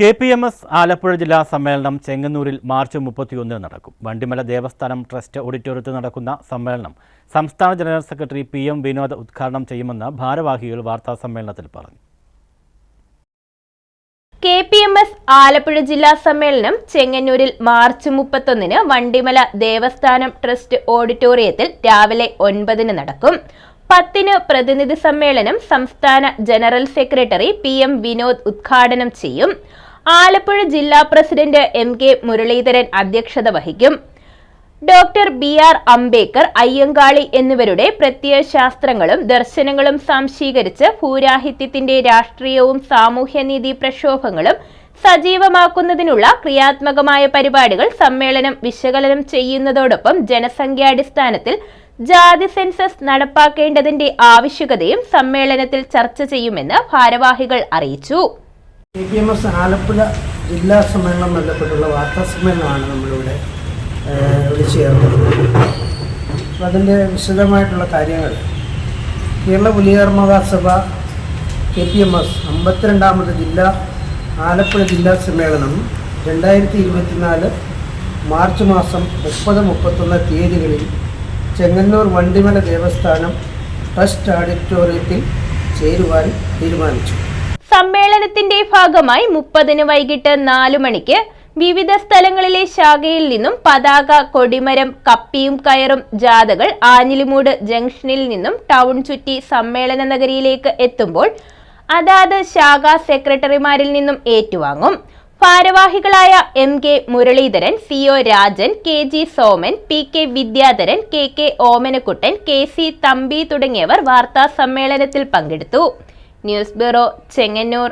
K P M S Alappuzha ജില്ലാ സമ്മേളനം ചെങ്ങന്നൂരിൽ മാർച്ച് മുപ്പത്തിയൊന്നിന് നടക്കും. വണ്ടിമല ദേവസ്ഥാനം ട്രസ്റ്റ് ഓഡിറ്റോറിയത്തിൽ നടക്കുന്ന സമ്മേളനം സംസ്ഥാന general secretary P M Vinod ഉദ്ഘാടനം ചെയ്യുമെന്ന് ഭാരവാഹികൾ വാർത്താ സമ്മേളനത്തിൽ പറഞ്ഞു. K P M S Alappuzha ജില്ലാ സമ്മേളനം ചെങ്ങന്നൂരിൽ മാർച്ച് മുപ്പത്തൊന്നിന് വണ്ടിമല ദേവസ്ഥാനം ട്രസ്റ്റ് ഓഡിറ്റോറിയത്തിൽ രാവിലെ ഒൻപതിന് നടക്കും. പത്തിന് പ്രതിനിധി സമ്മേളനം സംസ്ഥാന general secretary P M Vinod ഉദ്ഘാടനം ചെയ്യും. ആലപ്പുഴ ജില്ലാ പ്രസിഡന്റ് എം കെ മുരളീധരൻ അധ്യക്ഷത വഹിക്കും. Doctor B R Ambedkar Ayyankali എന്നിവരുടെ പ്രത്യയശാസ്ത്രങ്ങളും ദർശനങ്ങളും സംശീകരിച്ച് ഭൂരാഹിത്യത്തിന്റെ രാഷ്ട്രീയവും സാമൂഹ്യനീതി പ്രക്ഷോഭങ്ങളും സജീവമാക്കുന്നതിനുള്ള ക്രിയാത്മകമായ പരിപാടികൾ സമ്മേളനം വിശകലനം ചെയ്യുന്നതോടൊപ്പം ജനസംഖ്യാടിസ്ഥാനത്തിൽ ജാതി സെൻസസ് നടപ്പാക്കേണ്ടതിന്റെ ആവശ്യകതയും സമ്മേളനത്തിൽ ചർച്ച ചെയ്യുമെന്ന് ഭാരവാഹികൾ അറിയിച്ചു. K P M S Alappuzha ജില്ലാ സമ്മേളനം ബന്ധപ്പെട്ടുള്ള വാർത്താ സമ്മേളനമാണ് നമ്മളിവിടെ വിളിച്ചു ചേർന്നത്. അപ്പം അതിന്റെ വിശദമായിട്ടുള്ള കാര്യങ്ങൾ. കേരള പുലിയർമകാസഭ കെ പി എം എസ് അമ്പത്തിരണ്ടാമത് ജില്ലാ ആലപ്പുഴ ജില്ലാ സമ്മേളനം രണ്ടായിരത്തി ഇരുപത്തിനാല് മാർച്ച് മാസം മുപ്പത് മുപ്പത്തൊന്ന് തീയതികളിൽ ചെങ്ങന്നൂർ വണ്ടിമല ദേവസ്ഥാനം ട്രസ്റ്റ് ഓഡിറ്റോറിയത്തിൽ ചേരുവാൻ തീരുമാനിച്ചു. സമ്മേളനത്തിന്റെ ഭാഗമായി മുപ്പതിന് വൈകിട്ട് നാലു മണിക്ക് വിവിധ സ്ഥലങ്ങളിലെ ശാഖയിൽ നിന്നും പതാക കൊടിമരം കപ്പിയും കയറും ജാഥകൾ ആഞ്ഞിലിമൂട് ജംഗ്ഷനിൽ നിന്നും ടൗൺ ചുറ്റി സമ്മേളന നഗരിയിലേക്ക് എത്തുമ്പോൾ അതാത് ശാഖാ സെക്രട്ടറിമാരിൽ നിന്നും ഏറ്റുവാങ്ങും. ഭാരവാഹികളായ M K Muraleedharan C O Rajan K G Soman P K Vidyadharan K K Omanakuttan K C Thampi തുടങ്ങിയവർ വാർത്താ സമ്മേളനത്തിൽ പങ്കെടുത്തു. News bureau Chengannur